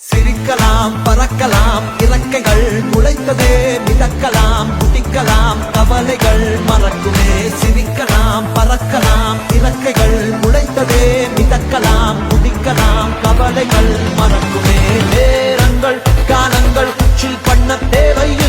சிரிக்கலாம் பறக்கலாம் இறக்கைகள் குலைத்ததே மிதக்கலாம் குதிக்கலாம் கவலைகள் மறக்குமே. சிரிக்கலாம் பறக்கலாம் இறக்கைகள் குலைத்ததே மிதக்கலாம் குதிக்கலாம் கவலைகள் மறக்குமே. நேரங்கள் காலங்கள் பண்ண தேவையே